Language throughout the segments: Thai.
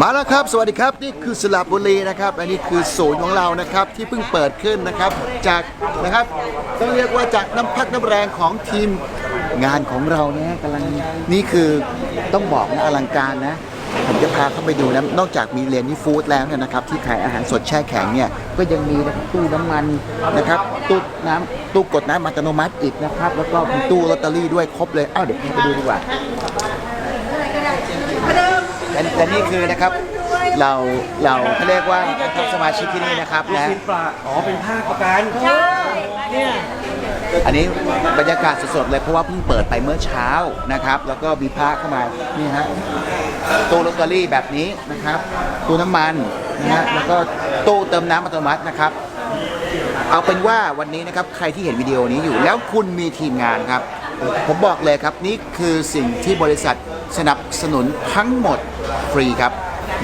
มาแล้วครับ สวัสดีครับ นี่คือสระบุรีนะครับ อันนี้คือศูนย์ของเรานะครับที่เพิ่งเปิดขึ้นนะครับ จากนะครับต้องเรียกว่าจากน้ำพักน้ำแรงของทีมงานของเราเนี่ยกำลังนี่คือต้องบอกนะอลังการนะผมจะพาเข้าไปดูนะ นอกจากมีเลนนี่ฟู้ดแล้วเนี่ยนะครับ ที่ขายอาหารสดแช่แข็งเนี่ย ก็ยังมีนะตู้น้ำมันนะครับ ตู้น้ำตู้กดน้ำอัตโนมัติอีกนะครับ แล้วก็มีตู้ลอตเตอรี่ด้วยครบเลย อ้าวเดี๋ยวไปดูดีกว่า และและนี่คือนะครับเราเราเขาเรียกว่านะครับสมาชิกที่นี่นะครับนะปลาอ๋อ เป็นภาคประกันอันนี้บรรยากาศสดๆเลยเพราะว่าเพิ่งเปิดไปเมื่อเช้านะครับ แล้วก็มีพระเข้ามานี่ฮะตู้ลอตเตอรี่แบบนี้นะครับตู้น้ำมันนะฮะแล้วก็ตู้เติมน้ำอัตโนมัตินะครับ เอาเป็นว่าวันนี้นะครับใครที่เห็นวิดีโอนี้อยู่ แล้วคุณมีทีมงานครับ ผมบอกเลยครับนี่คือสิ่งที่บริษัท สนับสนุนทั้งหมดฟรีครับ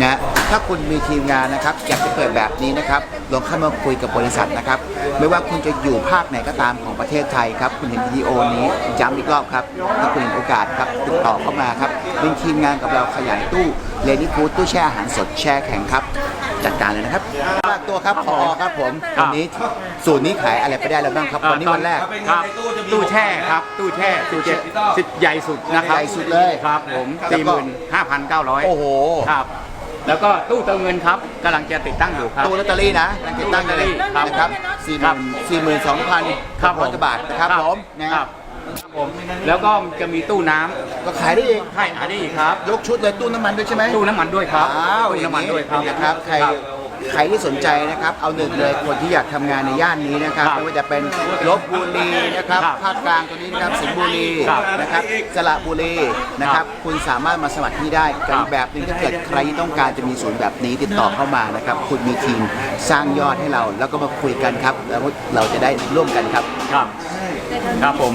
นะถ้าคุณมีทีมงานนะครับอยากจะเปิดแบบนี้นะครับลองเข้ามาคุยกับบริษัทนะครับ ไม่ว่าคุณจะอยู่ภาคไหนก็ตามของประเทศไทยครับ คุณเห็นวิดีโอนี้ย้ำอีกรอบครับ ถ้าคุณเห็นโอกาสครับติดต่อเข้ามาครับ เป็นทีมงานกับเราขยายตู้เลนี่ฟู้ดตู้แช่อาหารสดแช่แข็งครับ จัดการเลยนะครับฝากตัวครับพอครับผมวันนี้สูตรนี้ขายอะไรไปได้แล้วบ้างครับวันนี้วันแรก ครับตู้แช่ครับตู้แช่ตู้แช่สิบใหญ่สุดนะครับใหญ่สุดเลยครับผมแล้วสี่หก็มื่นห้าพันเก้าร้อยโอ้โหครับ แล้วก็ตู้เติมเงินครับกำลังจะติดตั้งอยู่ครับ ตู้ลอตเตอรี่นะยังติดตั้งเลยครับนะครับสี่หมื่นสี่หมื่นสองพันครับร้อยกว่าบาทนะครับผมนะคครัรับบครับผม แล้วก็จะมีตู้น้ำก็ขายได้อีกให้อันนี้อีกครับ ยกชุดเลยตู้น้ำมันด้วยใช่ไหมตู้น้ำมันด้วยครับอ้าวตู้น้ำมันด้วยครับนะครับ ใครใครที่สนใจนะครับ เอาหนึ่งเลยคนที่อยากทำงานในย่านนี้นะครับครับไม่ว่าจะเป็นลบบุรีนะครับครับภาคกลางตัวนี้นะครับสิงห์บุรีครับนะครับสระบุรีนะครับ คุณสามารถมาสมัครที่ได้ครักับนแบบหนึงถ้าเกิดใครที่ต้องการจะมีศูนย์แบบนี้ติดต่อเข้ามานะครับ คุณมีทีมสร้างยอดให้เรา แล้วก็มาคุยกันครับ แล้วเราจะได้ร่วมกันครับ ครับ ครับผม